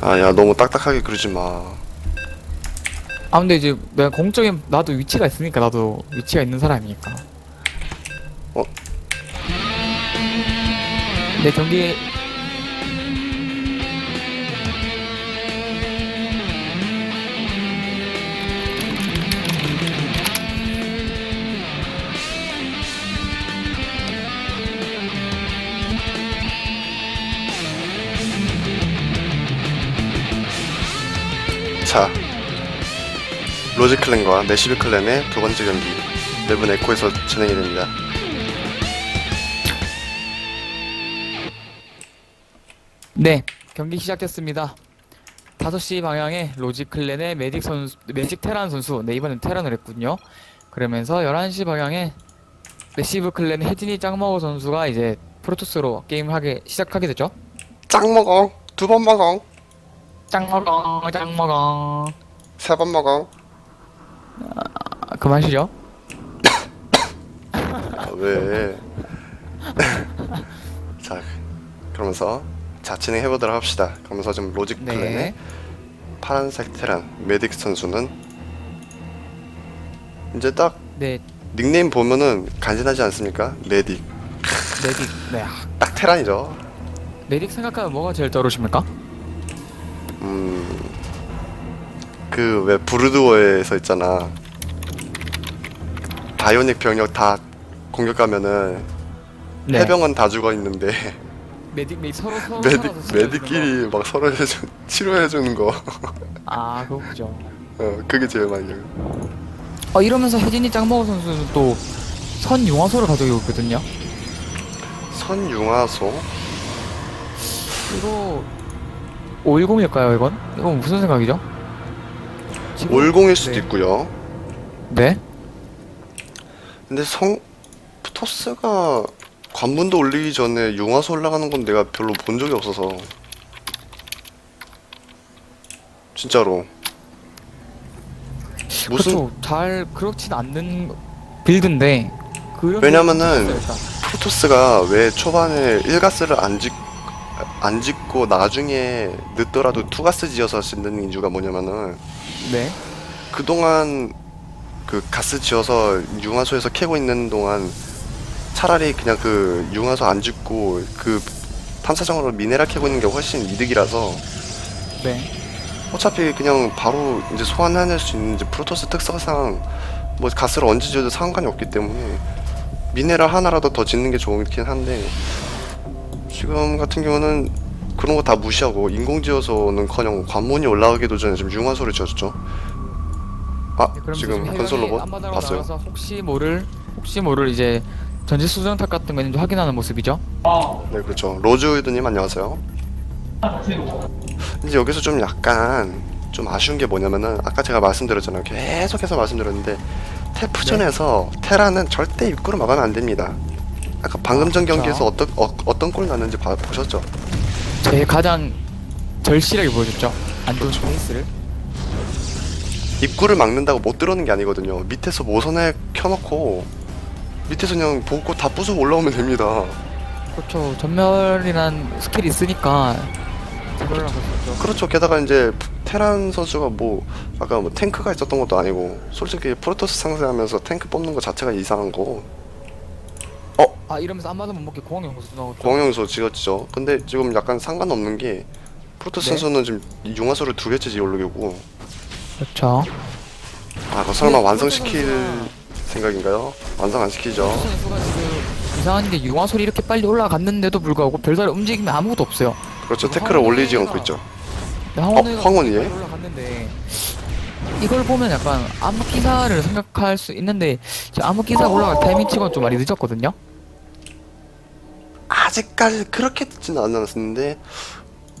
아 야 너무 딱딱하게 그러지 마. 아 근데 이제 내가 공적인 나도 위치가 있으니까 나도 위치가 있는 사람이니까. 어? 내 경기 자 로지 클랜과 내시비 클랜의 두 번째 경기 멜븐 에코에서 진행이 됩니다. 네 경기 시작됐습니다. 5시 방향에 로직 클랜의 매직 선수 매직 테란 선수 네 이번엔 테란을 했군요. 그러면서 11시 방향에 레시브 클랜의 혜진이 짱마오 선수가 이제 프로토스로 게임하게 시작하게 되죠. 짱 먹어 두 번 먹어 짱 먹어 짱 먹어 세 번 먹어. 아, 그만시죠. 아, 왜? 자 그러면서 자 진행해 보도록 합시다. 그러면서 지금 로직 네. 파란색 테란 메딕 선수는 이제 딱 네 닉네임 보면은 간지나지 않습니까? 메딕 메딕 네 아, 딱 테란이죠. 메딕 생각하면 뭐가 제일 떠오르십니까? 음, 그왜 브루드워에서 있잖아. 바이오닉 병력 다 공격하면은 네. 해병은 다 죽어 있는데 메딕 메딕 서로 서로 메딕 살아서 지켜주는 메딕끼리 막 서로 해주 치료해 주는 거. 거. 아 그거죠. 어, 그게 제일 많이. 요어 이러면서 혜진이 짱먹어 선수는 또 선융화소를 가지고 있거든요. 선융화소 이거 510일까요 이건? 이건 무슨 생각이죠? 지금- 올공일 수도 네. 있고요. 네. 근데 성 토스가 관문도 올리기 전에 융화소 올라가는 건 내가 별로 본 적이 없어서 진짜로 무슨 그렇죠. 잘 그렇진 않는 빌드인데 그런 왜냐면은 일단. 프로토스가 왜 초반에 1가스를 안, 짓, 안 짓고 나중에 늦더라도 2가스 지어서 짓는 이유가 뭐냐면은 네. 그동안 그 가스 지어서 융화소에서 캐고 있는 동안 차라리 그냥 그 융화소 안 짓고 그 탐사정으로 미네랄 캐고 있는 게 훨씬 이득이라서 네. 어차피 그냥 바로 이제 소환해낼 수 있는 이제 프로토스 특성상 뭐 가스를 언제 지어도 상관이 없기 때문에 미네랄 하나라도 더 짓는 게 좋긴 한데 지금 같은 경우는 그런 거 다 무시하고 인공 지어서는커녕 관문이 올라가기도 전에 지금 융화소를 지어줬죠. 아 네, 그러면서 지금 건설 로봇 봤어요? 나가서 혹시 모를 혹시 모를 이제 전지 수정탑 같은 거 있는지 확인하는 모습이죠. 네 그렇죠. 로즈우드님 안녕하세요. 이제 여기서 좀 약간 좀 아쉬운 게 뭐냐면은 아까 제가 말씀드렸잖아요. 계속해서 말씀드렸는데 테프전에서 테라는 절대 입구를 막으면 안 됩니다. 아까 방금 전 그렇죠. 경기에서 어떤 어, 어떤 골 났는지 봐, 보셨죠? 제 가장 절실하게 보여줬죠. 안 좋은 페이스를. 입구를 막는다고 못 들어오는 게 아니거든요. 밑에서 모선에 켜놓고 밑에서 그냥 보고 다 부수고 올라오면 됩니다. 그렇죠. 전멸이란 스킬이 있으니까 그걸 나섰죠. 그렇죠. 게다가 이제 테란 선수가 뭐 아까 뭐 탱크가 있었던 것도 아니고 솔직히 프로토스 상대하면서 탱크 뽑는 것 자체가 이상한 거. 아 이러면서 안 맞으면 못 먹게 공항 연구소 나오죠. 공항용소 지었죠. 근데 지금 약간 상관없는 게 프로토스 네. 선수는 지금 융화소를 두 개째 지으려고 그렇죠. 아 그거 설마 네, 완성시킬 프로토스 생각인가요? 완성 안 시키죠. 선수가 지금 이상한 게 융화솔이 이렇게 빨리 올라갔는데도 불구하고 별다른 움직임이 아무것도 없어요. 그렇죠. 그 태클을 올리지 황혼이가- 않고 있죠. 황혼이가 황혼이에? 빨리 올라갔는데 이걸 보면 약간 암흑 기사를 생각할 수 있는데 지금 암흑 기사 올라갈 타이밍 치고는 좀 많이 늦었거든요. 아직까지 그렇게 듣지는 않았는데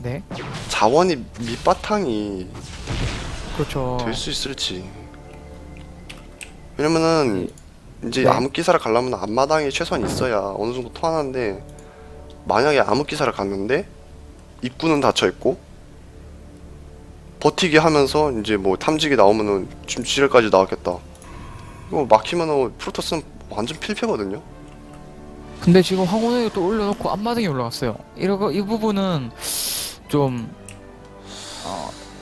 네. 자원이 밑바탕이 그렇죠. 될 수 있을지. 왜냐면은 이제 네. 암흑기사를 가려면 앞마당에 최소한 있어야 어느 정도 통하는데 만약에 암흑기사를 갔는데 입구는 닫혀 있고 버티기 하면서 이제 뭐 탐지기 나오면은 지금 지뢰까지 나왔겠다. 이거 막히면은 프로토스는 완전 필패거든요. 근데 지금 황혼을 또 올려놓고 앞마당에 올라갔어요. 이러고 이 부분은 좀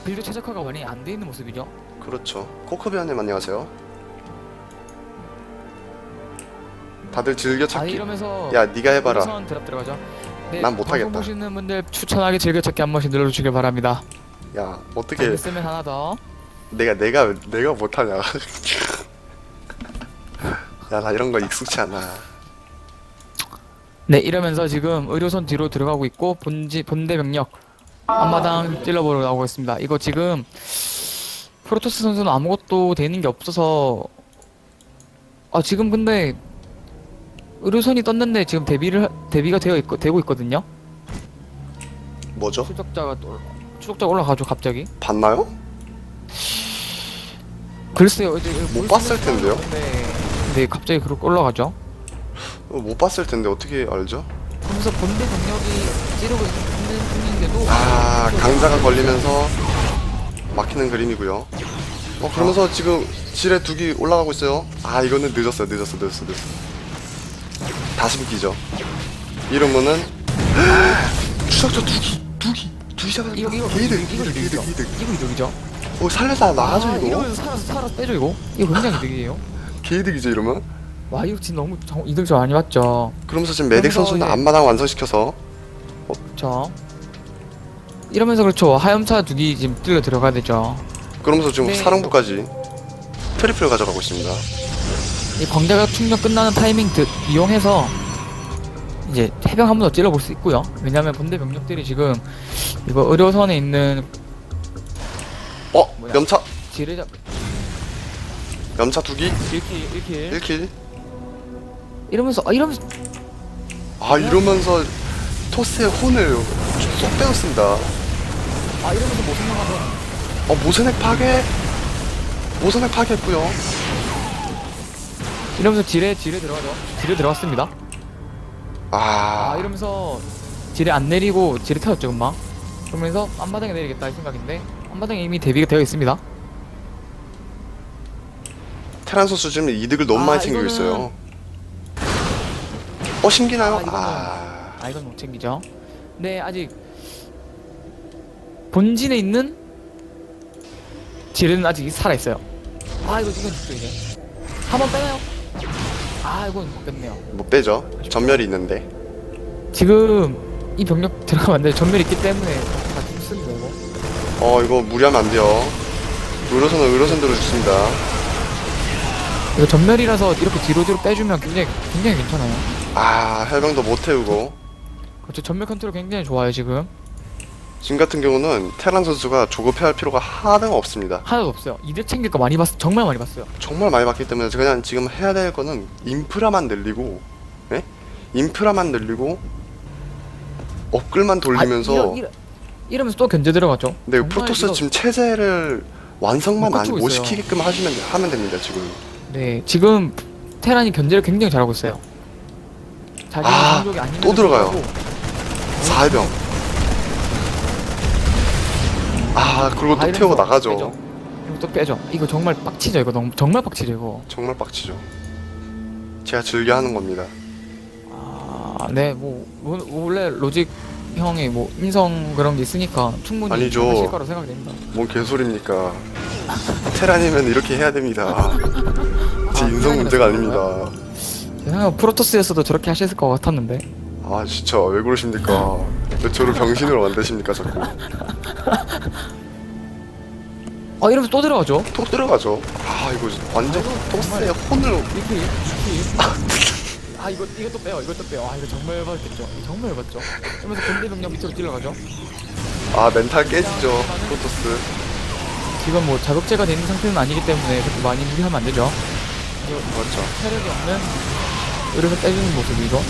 빌드 최적화가 많이 안 돼 있는 모습이죠. 그렇죠. 코코비아님 안녕하세요. 다들 아 즐겨찾기. 이러면서 야, 네가 해봐라. 우선 드랍 들어가죠. 네, 난 못하겠다. 방송 보시는 분들 추천하게 즐겨찾기 한 번씩 눌러주시길 바랍니다. 야, 어떻게 쓰면 하나 더. 내가 내가 내가 못하냐? 야, 나 이런 거 익숙치 않아. 네 이러면서 지금 의료선 뒤로 들어가고 있고 본지 본대 병력 앞마당 찔러보러 나오고 있습니다. 이거 지금 프로토스 선수는 아무것도 되는 게 없어서 아 지금 근데 의료선이 떴는데 지금 하- 데뷔가 되어 있고 되고 있거든요. 뭐죠? 추적자가 또 추적자 올라가죠 갑자기. 봤나요? 글쎄요 이제 못 봤을 텐데요? 네, 네 갑자기 그렇게 올라가죠. 어, 못 봤을 텐데 어떻게 알죠? 그러면서 본대 병력이 찌르고 있는 중인데도 아, 강자가 걸리면서 막히는 그림이고요. 어, 그러면서 지금 질에 두기 올라가고 있어요. 아, 이거는 늦었어요. 늦었어. 늦었어. 늦었어. 다시 비기죠. 이러면은 추적자 두기, 두기, 두기 잡아야 이거 이거 이거 게이득, 이득이죠. 게이득, 게이득. 이거 이득이죠. 어, 살려서 나가죠, 아, 이거. 이러면서 살아서 살아서 빼죠 이거. 이거 굉장히 이득이에요. 게이득이죠, 이러면. 와 이거 진짜 너무 정- 이득 좀 많이 봤죠. 그러면서 지금 메딕 그러면서 선수는 이제- 앞마당 완성시켜서 그렇죠. 이러면서 그렇죠. 하염차 두기 지금 뚫려 들어가야 되죠. 그러면서 지금 네. 사령부까지 트리플 가져가고 있습니다. 이 광자가 충전 끝나는 타이밍 드, 이용해서 이제 해병 한 번 더 찔러볼 수 있고요. 왜냐면 본대 병력들이 지금 이거 의료선에 있는 어, 뭐야? 염차, 지뢰 잡 염차 두기, 1킬 1킬 1킬. 이러면서 아 이러면서 아, 이러면서 토스의 혼을 쏙 빼었습니다. 아 이러면서 못 생각하면 어, 모선액 파괴. 모선액 파괴했고요. 이러면서 지뢰 지뢰 들어가죠. 지뢰 들어갔습니다. 아, 아 이러면서 지뢰 안 내리고 지뢰 태웠죠 금방 그러면서 앞마당에 내리겠다 이 생각인데 앞마당에 이미 대비가 되어 있습니다 테란 선수 지금 이득을 너무 아, 많이 챙기고 이거는- 있어요. 어, 신기나요? 아, 이거는- 아, 아 이건 못 챙기죠 네 아직 본진에 있는 지뢰는 아직 살아 있어요 아 이거 이건 죽죠 이제 한번 빼나요? 아 이건 못 뺐네요 못 빼죠. 전멸이 있는데. 지금 이 병력 들어가면 안돼 전멸 있기 때문에 다 죽습니다 이거 어, 이거 무리하면 안 돼요. 의료선은 의료선대로 죽습니다. 이거 전멸이라서 이렇게 뒤로 뒤로 빼주면 굉장히 굉장히 괜찮아요 아, 해병도 못 태우고. 그렇죠 전멸 컨트롤 굉장히 좋아요 지금 지금 같은 경우는 테란 선수가 조급해할 필요가 하나도 없습니다. 하나도 없어요. 이득 챙길 거 많이 봤어. 정말 많이 봤어요. 정말 많이 봤기 때문에 그냥 지금 해야 될 거는 인프라만 늘리고, 예? 인프라만 늘리고 업글만 돌리면서 아, 이러, 이러, 이러면서 또 견제 들어가죠. 네, 정말 프로토스 이거- 지금 체제를 완성만 못 안, 갖추고 못 있어요. 시키게끔 하시면 하면 됩니다 지금. 네, 지금 테란이 견제를 굉장히 잘하고 있어요. 자기 아, 공격이 아닌 또 들어가요. 불구하고 사해병. 아 그리고 또 이러면서 나가죠. 이거 또 빼죠. 이거 정말 빡치죠. 이거 너무 정말 빡치죠. 이거. 정말 빡치죠. 제가 즐겨 하는 겁니다. 아, 네, 뭐, 뭐 원래 로직 형이 뭐 인성 그런 게 있으니까 충분히 아니죠. 하실 거라고 생각됩니다. 뭔 개소리입니까? 테란이면 이렇게 해야 됩니다. 제 아, 인성 문제가? 아닙니다. 제가 프로토스에서도 저렇게 하실 것 같았는데. 아 진짜 왜 그러십니까? 왜 저를 병신으로 만드십니까 자꾸? 아, 이러면서 또 들어가죠. 또 들어가죠. 아 이거 완전 토스의 혼을 이렇게 이렇게 아 이거 이것도 빼요 이것도 빼요 아 이거 정말 열받겠죠 정말 열받죠 그러면서 본대 병력 밑으로 뛰어가죠 아 멘탈 깨지죠 프로토스. 지금 뭐 자극제가 되는 상태는 아니기 때문에 그렇게 많이 무리하면 안 되죠 그렇죠. 체력이 없는 의료선 빼주는 모습이죠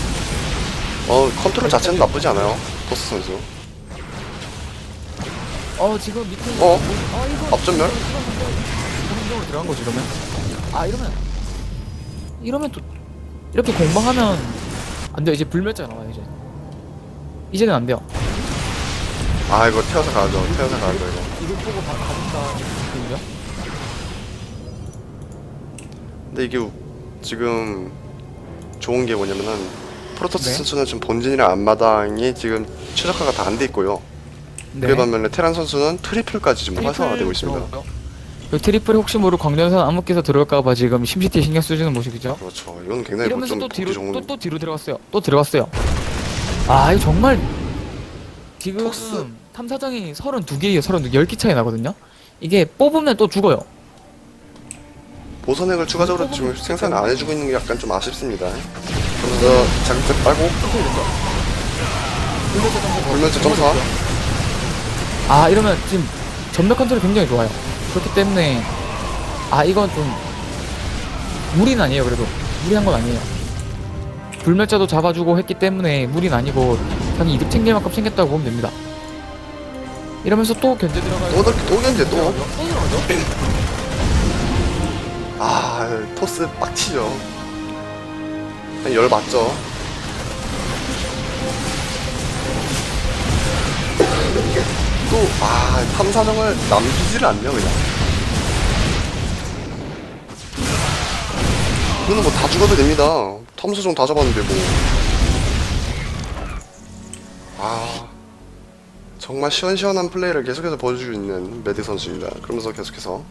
어 컨트롤 자체는 나쁘지 않아요 토스 선수. 어 지금 밑에 어? 아 이거 앞전멸? 이거 으로 들어간 거지 이러면 아 이러면 이러면 또 이렇게 공방하면 안 돼요 이제 불멸자가 나와요 이제 이제는 안 돼요 아 이거 태워서 가죠. 태워서 가죠 이거. 보고 가, 가준다 느낌이죠 근데 이게 우- 지금 좋은 게 뭐냐면은 프로토스 네. 선수는 지금 본진이랑 앞마당이 지금 최적화가 다 안 돼 있고요. 네. 그에 반면에 테란 선수는 트리플까지 지금 활성화되고 있습니다. 그 트리플이 혹시 모르 광전선 암흑기에서 들어올까봐 지금 심시티 신경 쓰시는 모습이죠. 그렇죠. 이건 굉장히 이러면서 좀 또 보기 뒤로 좋은 또, 또 뒤로 들어갔어요. 또 들어갔어요. 아 이거 정말 지금 토스. 탐사정이 32개예요. 32개 10개 차이 나거든요. 이게 뽑으면 또 죽어요. 보선액을 추가적으로 지금 생산 안 해주고 있는 게 약간 좀 아쉽습니다. 그래서 자극제 빨고 불면제 점사 아 이러면 지금 전력 컨트롤 굉장히 좋아요. 그렇기 때문에 아 이건 좀 무리는 아니에요. 그래도 무리한 건 아니에요. 불멸자도 잡아주고 했기 때문에 무리는 아니고 그냥 이득 챙길 만큼 챙겼다고 보면 됩니다. 이러면서 또 견제 들어가요. 또 이렇게 또 견제 또. 또 들어가죠? 아 토스 빡치죠. 그냥 열 맞죠. 또아 탐사정을 남기지를 않네요 그냥. 이거는 뭐 다 죽어도 됩니다. 탐사정 다 잡았는데 뭐. 아 정말 시원시원한 플레이를 계속해서 보여주고 있는 메디 선수입니다. 그러면서 계속해서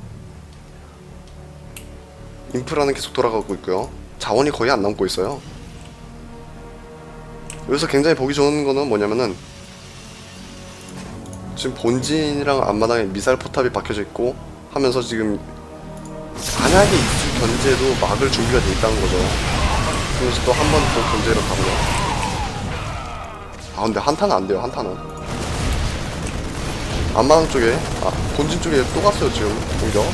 인프라는 계속 돌아가고 있고요. 자원이 거의 안 남고 있어요. 여기서 굉장히 보기 좋은 거는 뭐냐면은 지금 본진이랑 앞마당에 미사일 포탑이 박혀져 있고 하면서 지금 만약에 있을 견제도 막을 준비가 돼 있다는 거죠. 그러면서 또 한번더 견제를 가고요. 아 근데 한타는 안 돼요. 한타는. 앞마당 쪽에 아 본진 쪽에 또 갔어요 지금 공격.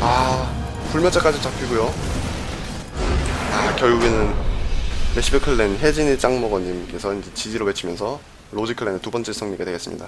아 불멸자까지 잡히고요 아 결국에는 레시피 클랜 혜진이 짱먹어님께서 이제 지지로 외치면서 로지 클랜의 두 번째 승리가 되겠습니다